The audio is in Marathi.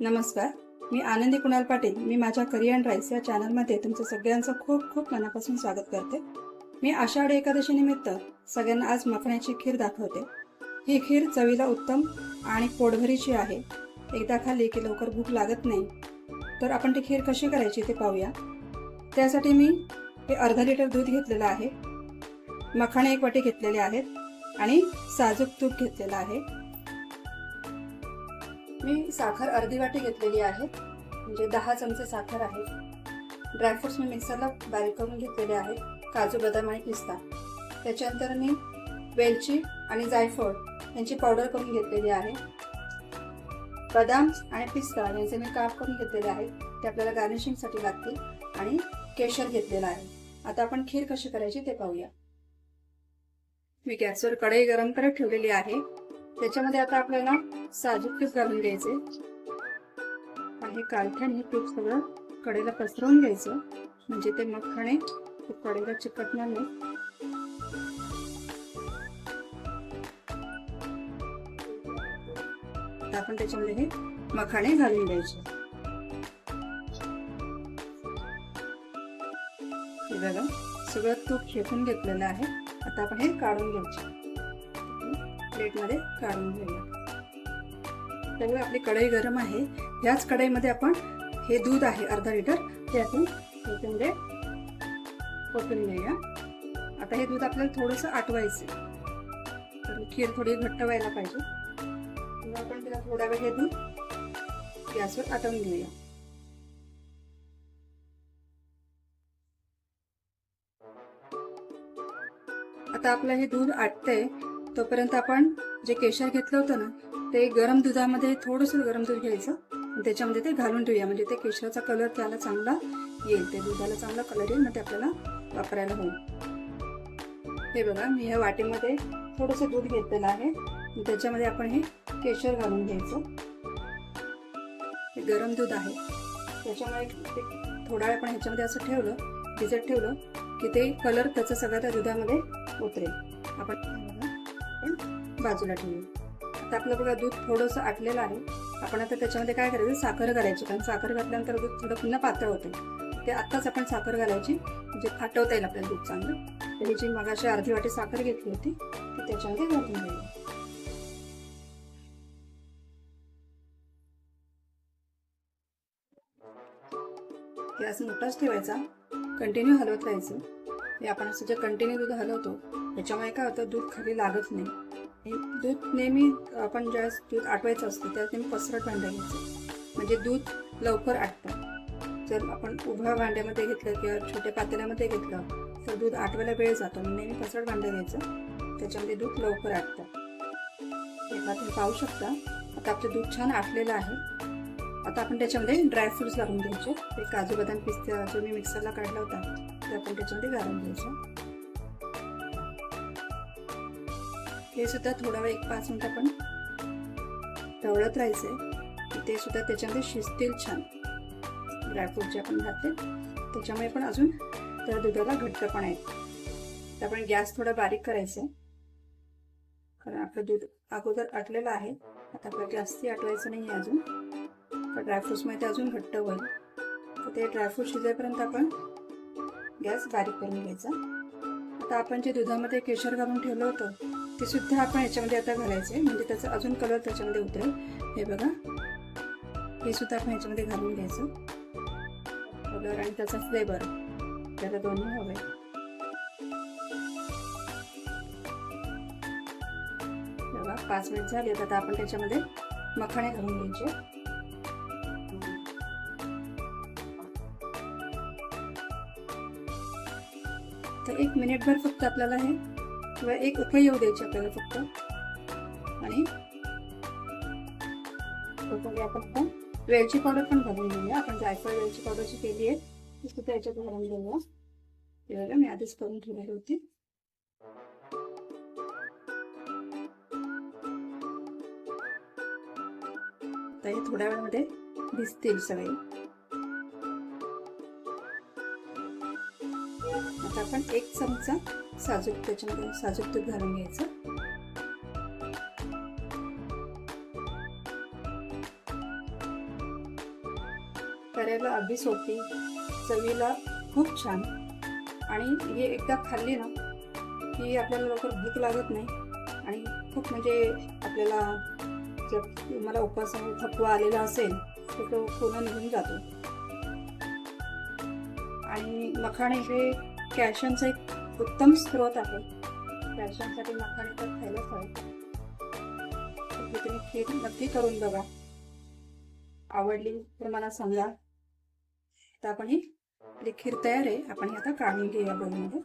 नमस्कार. मी आनंदी कुणाल पाटील. मी माझ्या करी अँड राईस या चॅनलमध्ये तुमचं सगळ्यांचं खूप खूप मनापासून स्वागत करते. मी आषाढी एकादशीनिमित्त सगळ्यांना आज मखण्याची खीर दाखवते. ही खीर चवीला उत्तम आणि पोटभरीची आहे. एकदा खाल्ली की लवकर भूक लागत नाही. तर आपण ती खीर कशी करायची ते पाहूया. त्यासाठी मी हे अर्धा लिटर दूध घेतलेलं आहे. मखाणे एक वाटी घेतलेले आहेत आणि साजूक तूप घेतलेलं आहे. मी साखर अर्धी वाटी घेतलेली आहे. म्हणजे दहा चमचे साखर आहे. ड्रायफ्रुट्स मी मिक्सरला बारीक करून घेतलेले आहेत काजू बदाम आणि पिस्ता. त्याच्यानंतर मी वेलची आणि जायफळ यांची पावडर करून घेतलेली आहे. बदाम आणि पिस्ता यांचे मी काप करून घेतलेले आहेत ते आपल्याला गार्निशिंगसाठी लागतील आणि केशर घेतलेला आहे. आता आपण खीर कशी करायची ते पाहूया. मी गॅसवर कढई गरम करत ठेवलेली आहे. त्याच्यामध्ये आता आपल्याला साजूक तूप घालून घ्यायचे. आणि हे कालथ्याने तूप सगळं कडेला पसरवून घ्यायचं. म्हणजे ते मखाणे कडेला चिकटणार नाही. आपण त्याच्यामध्ये हे मखाणे घालून द्यायचे बघा सगळं तूप शेकून घेतलेलं आहे. आता आपण हे काढून घ्यायचे. प्लेटमध्ये काढून घेऊया. त्यामुळे आपली कढई गरम आहे. याच कढईमध्ये आपण हे दूध आहे अर्धा लिटर ते आपण त्याच्यामध्ये ओतून घेऊया. आता हे दूध आपल्याला थोडंसं आटवायचं तर खीर थोडी घट्ट व्हायला पाहिजे. आपण त्याला थोडा वेळ हे दूध गॅसवर आटवून घेऊया. आता आपलं हे दूध आटतंय. तोपर्यंत आपण जे केशर घेतलं होतं ना ते गरम दुधामध्ये थोडंसं गरम दूध घ्यायचं. आणि त्याच्यामध्ये ते घालून ठेवूया. म्हणजे ते केशराचा कलर त्याला चांगला येईल. ते दुधाला चांगला कलर येईल मग ते आपल्याला वापरायला होईल. हे बघा मी ह्या वाटीमध्ये थोडंसं दूध घेतलेलं आहे. त्याच्यामध्ये आपण हे केशर घालून घ्यायचं. हे गरम दूध आहे. त्याच्यामुळे ते थोडा वेळ आपण ह्याच्यामध्ये असं ठेवलं भिजत ठेवलं की ते कलर त्याचा सगळा त्या दुधामध्ये उतरेल. आपण बाजूला ठेवू. आता आपलं बघा दूध थोडंसं आटलेलं आहे. आपण आता त्याच्यामध्ये काय करायचं? साखर घालायची. कारण साखर घातल्यानंतर दूध थोडं पुन्हा पातळ होते. ते आत्ताच आपण साखर घालायची. म्हणजे फाटवता येईल आपल्याला दूध चांगलं. तर जी मगाशी अर्धी वाटी साखर घेतली होती ती त्याच्यामध्ये घालून घ्यायला गॅस मोठाच ठेवायचा. कंटिन्यू हलवत राहायचं. हे आपण असं जे कंटिन्यू दूध हलवतो त्याच्यामुळे काय होतं दूध खाली लागत नाही. हे दूध नेहमी आपण ज्यावेळेस दूध आटवायचं असतं त्यात नेहमी पसरट भांडं घ्यायचं. म्हणजे दूध लवकर आटतं. जर आपण उभ्या भांड्यामध्ये घेतलं किंवा छोट्या पातेल्यामध्ये घेतलं तर दूध आटवायला वेळ जातो. नेहमी पसरट भांडं घ्यायचं. त्याच्यामध्ये दूध लवकर आटतं. एका तुम्ही पाहू शकता. आता आपलं दूध छान आटलेलं आहे. आता आपण त्याच्यामध्ये ड्रायफ्रुट्स घालून घ्यायचे. ते काजू बदाम पिस्ते जो मी मिक्सरला काढला होता. ते आपण त्याच्यामध्ये घालून घ्यायचं. हे सुद्धा थोडा वेळ एक पाच मिनिट आपण ढवळत राहायचंय. ते सुद्धा त्याच्यामध्ये शिजतील छान. ड्रायफ्रूट जे आपण घातले त्याच्यामुळे पण अजून त्या दुधाला घट्टपणा आहे तर आपण गॅस थोडा बारीक करायचा आहे कारण आपलं दूध अगोदर आटलेलं आहे. आता आपल्याला जास्ती आटवायचं नाही आहे अजून. तर ड्रायफ्रूट्समुळे ते अजून घट्ट होईल. तर ते ड्रायफ्रूट शिजेपर्यंत आपण गॅस बारीक करून घ्यायचा. आता आपण जे दुधामध्ये केशर घालून ठेवलं होतं ते सुद्धा आपण याच्यामध्ये आता घालायचे म्हणजे त्याचा अजून कलर त्याच्यामध्ये उतरेल. हे बघा. हे सुद्धा आपण याच्यामध्ये घालून घ्यायचं. कलर आणि त्याचा फ्लेवर त्याला दोन्ही हवे बघा पाच मिनिट झाले. आता आपण त्याच्यामध्ये मखाणे घालून घ्यायचे. तर एक मिनिटभर फक्त आपल्याला हे किंवा एक उकळी येऊ द्यायची आपल्याला फक्त. आणि आपण वेलची पावडर पण घालून घेऊया. आपण जायफळ वेलची पावडरची केली आहे ती सुद्धा याच्यात घालून घेऊया. ते बघा मी आधीच करून ठेवलेली होती. आता हे थोड्या वेळामध्ये भिजतील सगळे. आपण एक चमचा साजूक त्याच्यामध्ये साजूक तूप घालून घ्यायचं. करायला अगदी सोपी चवीला खूप छान. आणि हे एकदा खाल्ली ना की आपल्याला लवकर भूक लागत नाही. आणि खूप म्हणजे आपल्याला जर तुम्हाला उपासाने थकवा आलेला असेल तर तो पूर्ण निघून जातो. आणि मखाणे हे कॅल्शियमचा एक उत्तम स्रोत आहे. कॅल्शियमसाठी मखाणे तर खायलाच हवे. तुम्ही खीर नक्की करून बघा. आवडली तर मला सांगा. आता आपण ही आपली खीर तयार आहे. आपण ही आता काढून घेऊया बोलमध्ये